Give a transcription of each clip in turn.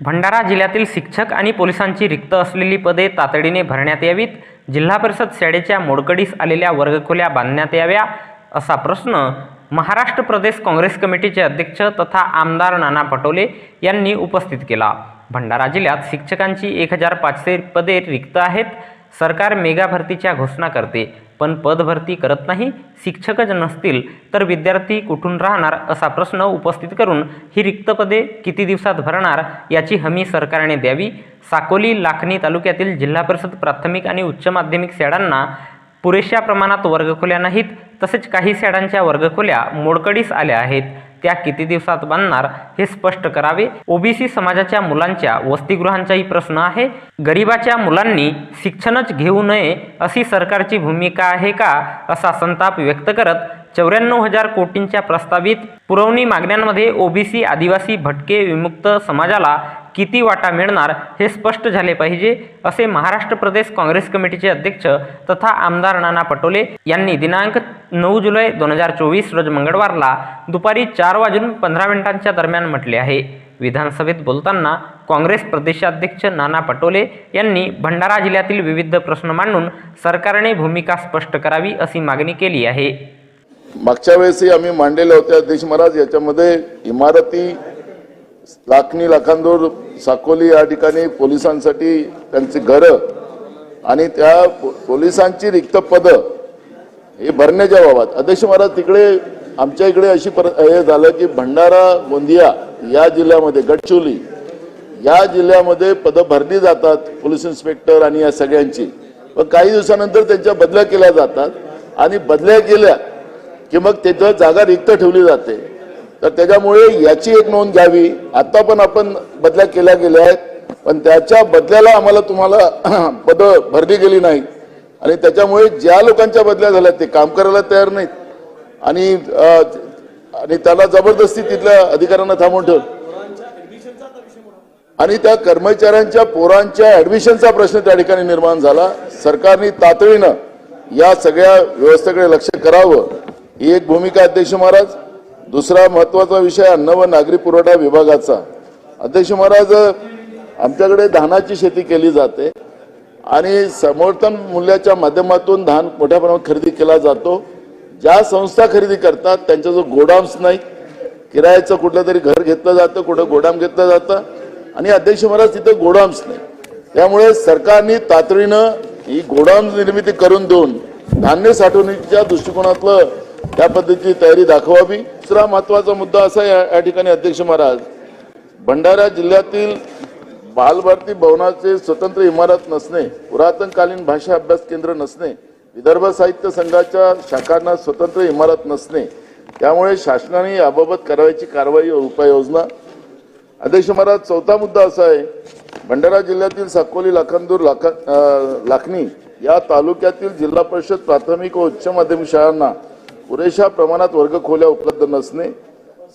भंडारा जिल्ह्यातील शिक्षक आणि पोलिसांची रिक्त असलेली पदे तातडीने भरण्यात यावीत. जिल्हा परिषद शाळेच्या मोडकडीस आलेल्या वर्गखोल्या बांधण्यात याव्या असा प्रश्न महाराष्ट्र प्रदेश काँग्रेस कमिटीचे अध्यक्ष तथा आमदार नाना पटोले यांनी उपस्थित केला. भंडारा जिल्ह्यात शिक्षकांची एक हजार पाचशे पदे रिक्त आहेत. सरकार मेगा भरतीच्या घोषणा करते. पण पदभरती करत नाही शिक्षकच नसतील तर विद्यार्थी कुठून राहणार असा प्रश्न उपस्थित करून ही रिक्त पदे किती दिवसात भरणार याची हमी सरकारने द्यावी? साकोली लाखणी तालुक्यातील जिल्हा परिषद प्राथमिक आणि उच्च माध्यमिक शाळांना पुरेशा प्रमाणात वर्गखोल्या नाहीत तसेच काही शाळांच्या वर्गखोल्या मोडकडीस आल्या आहेत. त्या किती दिवसात बांधणार हे स्पष्ट करावे. ओबीसी समाजाच्या मुलांच्या वसतिगृहांचाही प्रश्न आहे. गरिबाच्या मुलांनी शिक्षणच घेऊ नये अशी सरकारची भूमिका आहे का असा संताप व्यक्त करत चौऱ्याण्णव हजार कोटींच्या प्रस्तावित पुरवणी मागण्यांमध्ये ओबीसी आदिवासी भटके विमुक्त समाजाला किती वाटा मिळणार हे स्पष्ट झाले पाहिजे असे महाराष्ट्र प्रदेश काँग्रेस कमिटीचे अध्यक्ष तथा आमदार नाना पटोले यांनी दिनांक नऊ जुलै दोन हजार चोवीस रोज मंगळवारला दुपारी चार वाजून पंधरा मिनिटांच्या दरम्यान म्हटले आहे. विधानसभेत बोलताना काँग्रेस प्रदेशाध्यक्ष नाना पटोले यांनी भंडारा जिल्ह्यातील विविध प्रश्न मांडून सरकारने भूमिका स्पष्ट करावी अशी मागणी केली आहे. मागच्या वेळेसही आम्ही मांडलेल्या होत्या. अध्यक्ष महाराज याच्यामध्ये इमारती लाखनी लाखांदूर साकोली या ठिकाणी पोलिसांसाठी त्यांची घरं आणि त्या पोलिसांची रिक्त पदं हे भरण्याच्या बाबत. अध्यक्ष महाराज तिकडे आमच्या इकडे अशी पर हे झालं की भंडारा गोंदिया या जिल्ह्यामध्ये गडचोली या जिल्ह्यामध्ये पदं भरली जातात पोलीस इन्स्पेक्टर आणि या सगळ्यांची. पण काही दिवसानंतर त्यांच्या बदल्या केल्या जातात आणि बदल्या केल्या की मग तिथं जागा रिक्त ठेवली जाते. तर त्याच्यामुळे याची एक नोंद घ्यावी. आता पण आपण बदल्या केल्या गेल्या आहेत पण त्याच्या बदल्याला आम्हाला तुम्हाला पदं भरली गेली नाही. आणि त्याच्यामुळे ज्या लोकांच्या बदल्या झाल्या ते काम करायला तयार नाहीत. आणि आणि त्याला जबरदस्ती तिथल्या अधिकाऱ्यांना थांबवून ठेव आणि त्या कर्मचाऱ्यांच्या पोरांच्या ऍडमिशनचा प्रश्न त्या ठिकाणी निर्माण झाला. सरकारने तातडीनं या सगळ्या व्यवस्थेकडे लक्ष करावं. ही एक भूमिका अध्यक्ष महाराज. दुसरा महत्त्वाचा विषय अन्न व नागरी पुरवठा विभागाचा. अध्यक्ष महाराज आमच्याकडे धानाची शेती केली जाते आणि समर्थन मूल्याच्या माध्यमातून धान मोठ्या प्रमाणात खरेदी केला जातो. ज्या संस्था खरेदी करतात त्यांच्या जो गोडाऊन्स नाही किरायाचं कुठलं तरी घर घेतलं जातं कुठं गोडाम घेतलं जातं आणि अध्यक्ष महाराज तिथं गोडाऊन्स नाही. त्यामुळे सरकारने तातडीनं ही गोडाऊन निर्मिती करून देऊन धान्य साठवणुकीच्या दृष्टिकोनातलं त्या पद्धतीची तयारी दाखवावी. दुसरा महत्त्वाचा मुद्दा असा आहे या ठिकाणी अध्यक्ष महाराज भंडारा जिल्ह्यातील बालभारती भवनाचे स्वतंत्र इमारत नसणे पुरातनकालीन भाषा अभ्यास केंद्र नसणे विदर्भ साहित्य संघाच्या शाखांना स्वतंत्र इमारत नसणे त्यामुळे शासनाने याबाबत करावयाची कारवाई व उपाययोजना. अध्यक्ष महाराज चौथा मुद्दा असा आहे भंडारा जिल्ह्यातील साकोली लाखांदूर लाखा लाखणी लाखनी या तालुक्यातील जिल्हा परिषद प्राथमिक व उच्च माध्यमिक शाळांना पुरेशा प्रमाणात वर्ग खोल्या उपलब्ध नसणे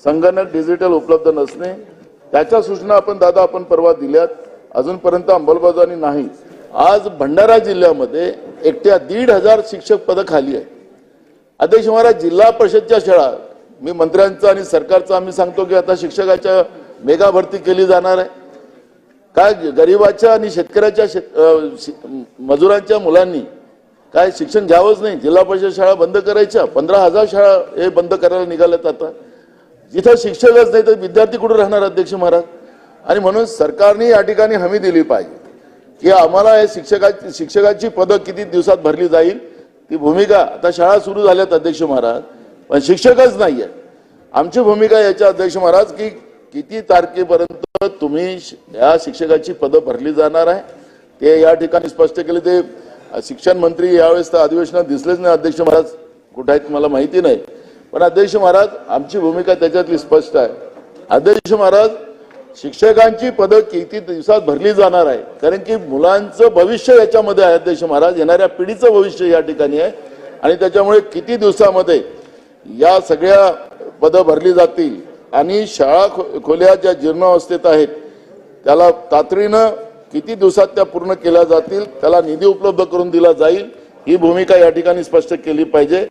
संगणक डिजिटल उपलब्ध नसणे त्याच्या सूचना आपण दादा आपण परवा दिल्यात अजूनपर्यंत अंमलबजावणी नाही. आज भंडारा जिल्ह्यामध्ये एकट्या दीड हजार शिक्षक पदं खाली आहे अध्यक्ष महाराज जिल्हा परिषदच्या शाळा मी मंत्र्यांचं आणि सरकारचं आम्ही सांगतो की आता शिक्षकाच्या मेगा भरती केली जाणार आहे. काय गरिबाच्या आणि शेतकऱ्याच्या शेत मजुरांच्या मुलांनी काय शिक्षण घ्यावंच नाही. जिल्हा परिषद शाळा बंद करायच्या. पंधरा हजार शाळा हे बंद करायला निघाल्यात आता. जिथं शिक्षकच नाही तर विद्यार्थी कुठे राहणार अध्यक्ष महाराज? आणि म्हणून सरकारने या ठिकाणी हमी दिली पाहिजे. की आम्हाला हे शिक्षकाची शिक्षकाची पदं किती दिवसात भरली जाईल? ती भूमिका आता शाळा सुरू झाल्यात अध्यक्ष महाराज. पण शिक्षकच नाहीये. आमची भूमिका याच्या अध्यक्ष महाराज की किती तारखेपर्यंत तुम्ही या शिक्षकाची पदं भरली जाणार आहे? ते या ठिकाणी स्पष्ट केले. ते शिक्षण मंत्री यावेळेस तर अधिवेशनात दिसलेच नाही अध्यक्ष महाराज. कुठे आहेत मला माहिती नाही. पण अध्यक्ष महाराज आमची भूमिका त्याच्यातली स्पष्ट आहे. अध्यक्ष महाराज शिक्षकांची पदं किती दिवसात भरली जाणार आहे? कारण की मुलांचं भविष्य याच्यामध्ये आहे अध्यक्ष महाराज. येणाऱ्या पिढीचं भविष्य या ठिकाणी आहे. आणि त्याच्यामुळे किती दिवसामध्ये या सगळ्या पदं भरली जातील आणि शाळा खो- खोल्या ज्या जीर्णावस्थेत आहेत त्याला तातडीनं किती दिवसात त्या पूर्ण केल्या जातील त्याला निधी उपलब्ध करून दिला जाईल ही भूमिका या ठिकाणी स्पष्ट केली पाहिजे.